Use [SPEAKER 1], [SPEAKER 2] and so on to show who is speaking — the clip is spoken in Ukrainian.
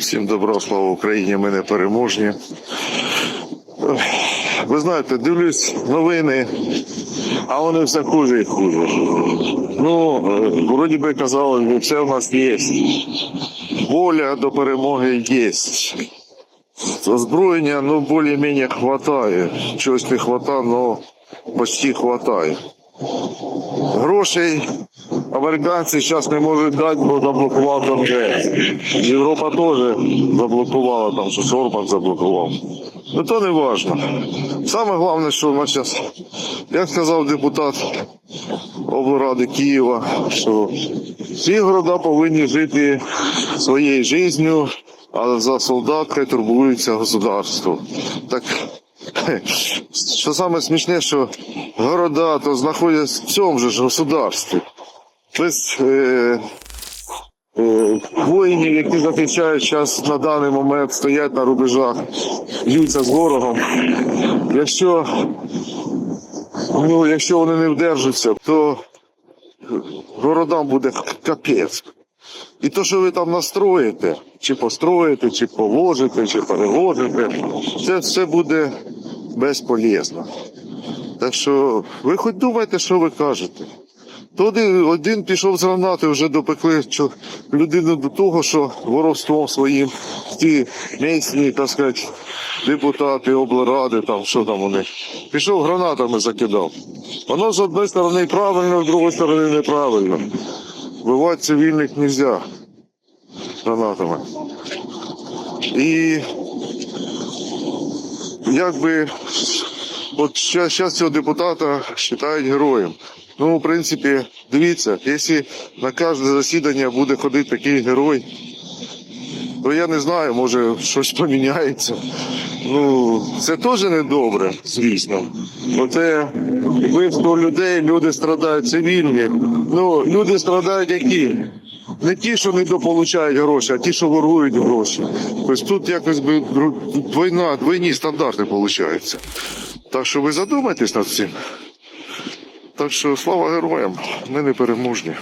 [SPEAKER 1] Всім добро, слава Україні, ми не переможні. Ви знаєте, дивлюсь новини, а вони все хуже і хуже. Ну, вроді би казали, що все в нас є. Воля до перемоги є. Озброєння, ну, більш-менш хватає. Чогось не хватає, але почти хватає. Грошей американці зараз не можуть дати, бо заблокував Конгрес. Європа теж заблокувала, там що Орбан заблокував. Ну то не важно. Саме головне, що нас зараз, як сказав депутат облради Києва, що всі города повинні жити своєю життю, а за солдат хай турбується государство. Так що саме смішне, що города то знаходяться в цьому ж государстві. Без е, е, воїнів, які захищають зараз на даний момент, стоять на рубежах, б'ються з ворогом. Якщо, ну, якщо вони не вдержаться, то городам буде капець. І то, що ви там настроїте, чи построїте, чи положите, чи переложите, це все буде безполезно. Так що ви хоч думайте, що ви кажете. То один, пішов з гранати, вже допекли людину до того, що воровством своїм ті місні, так сказати, депутати, облради, там що там вони. Пішов гранатами закидав. Воно з однієї сторони правильно, з другої сторони неправильно. Вбивати цивільних не можна гранатами. І якби от зараз цього депутата вважають героєм. Ну, в принципі, дивіться, якщо на кожне засідання буде ходити такий герой, то я не знаю, може щось поміняється. Ну, це теж не добре, звісно. Оце вбивство людей, люди страдають цивільні. Ну, люди страдають які? Не ті, що не дополучають гроші, а ті, що ворують гроші. Тобто тут якось би двойна, двойні стандарти виходять. Так що ви задумайтесь над цим. Так що слава героям, ми не переможні.